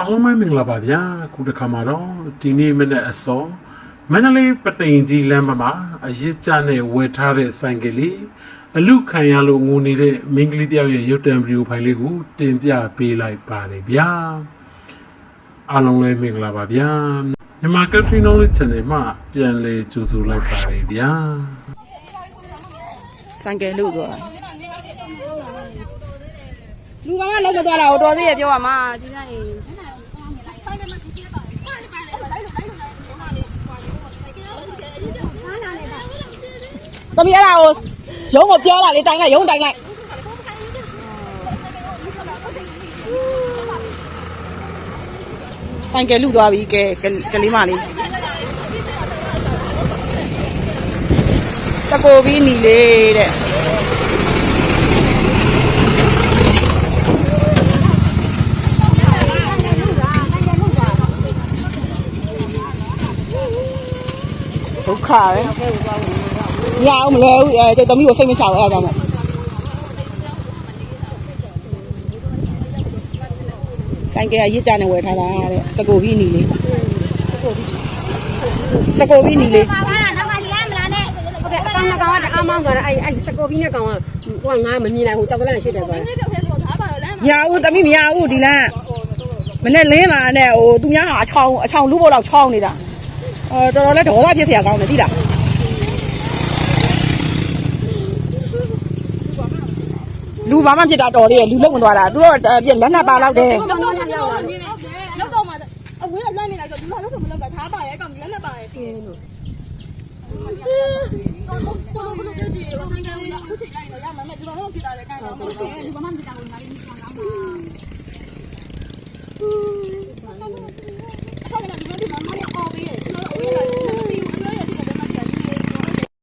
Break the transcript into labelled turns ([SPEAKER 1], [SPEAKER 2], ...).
[SPEAKER 1] အားလုံးပဲမင်္ဂလာပါဗျာခုတစ်ခါမှာတော့ဒီနေ့မနေ့အစောမန္တလေးပတိန်ကြီးလမ်းမမှာအရစ်ကြနဲ့ဝယ်ထားတဲ့ဆိုင်ကလေးအလူခံရလို့ငိုနေတဲ့မိန်းကလေးတယောက်ရဲ့ရုပ်တံဗီဒီယိုဖိုင်လေးကိုတင်ပြပေးလိုက်ပါတယ်ဗျာအားလုံးလည်းမင်္ဂလာပါဗျာမြန်မာကထရီနိုလေး channel မှာပြန်လည်ကြိုဆိုလိုက်ပါတယ်ဗျာ
[SPEAKER 2] ဆိုင်ကယ်လို့ပြောတာလူကလည်းလောက်မသွားတာကိုတော်သေးရပြောပါမှာဒီကအိ သမီးအဲ့ဒါကိုရုံးကိုပြောလာလေတိုင်လိုက်ရုံးတိုင်လိုက်ဆိုင်ကယ်လူသွားပြီကဲကလေးမလေးစကိုပြီးနီလေးတဲ့ ဒုက္ခပဲမရအောင်မလဲဘူးအဲကျသမီးကိုစိတ်မချဘူးအဲ့ဒါကြောင့်မို့ဆိုင်ကယ်ကရစ်ကြနေဝယ်ထားတာတဲ့စကိုပြီးနီလေးစကိုပြီးနီလေး
[SPEAKER 3] ပါပါလားနောက်ကလမ်းမလားနဲ့ဟုတ်ကဲ့အကောင်နှစ်ကောင်ကတအားမောင်းသွားတာအဲ့အဲ့စကော်ဘီနဲ့ကောင်ကဟိုကငါမမြင်နိုင်ဘူးကြောက်ကလန့်ရှိတယ်သွားတယ်
[SPEAKER 2] မရဘူးသမီးမရဘူးဒီလမ်းမနဲ့လင်းလာတဲ့ဟိုသူများဟာအချောင်းအချောင်းလူဖို့တော့ချောင်းနေတာ အော်တော်တော်လေးဒေါသပြစ်စရာကောင်းတယ်သိလားလူဘာမှဖြစ်တာတော်သေးရဲ့လူလုံးမသွားတာသူတို့ပြက်လက်နက်ပါတော့တယ်
[SPEAKER 3] တော့တော့ရောက်လာလောက်တော့မှအဝေးကလမ်းနေလိုက်တော့ဒီမှာလောက်တော့မလောက်ကထားပါရဲ့ကောင်ဒီလည်းနဲ့ပါရဲ့ပြင်းလို့တော့တော့ဘလို့ကြည့်ကြည့်ဘာမှမလုပ်ဘူးအခုချိန်တိုင်းတော့ရမှာမဲ့ဒီမှာတော့ဖြစ်တာလည်းကိုင်းတော့မဟုတ်ဘူးဒီမှာမှမဖြစ်တာကိုငါလေးမြင်အောင်ပါ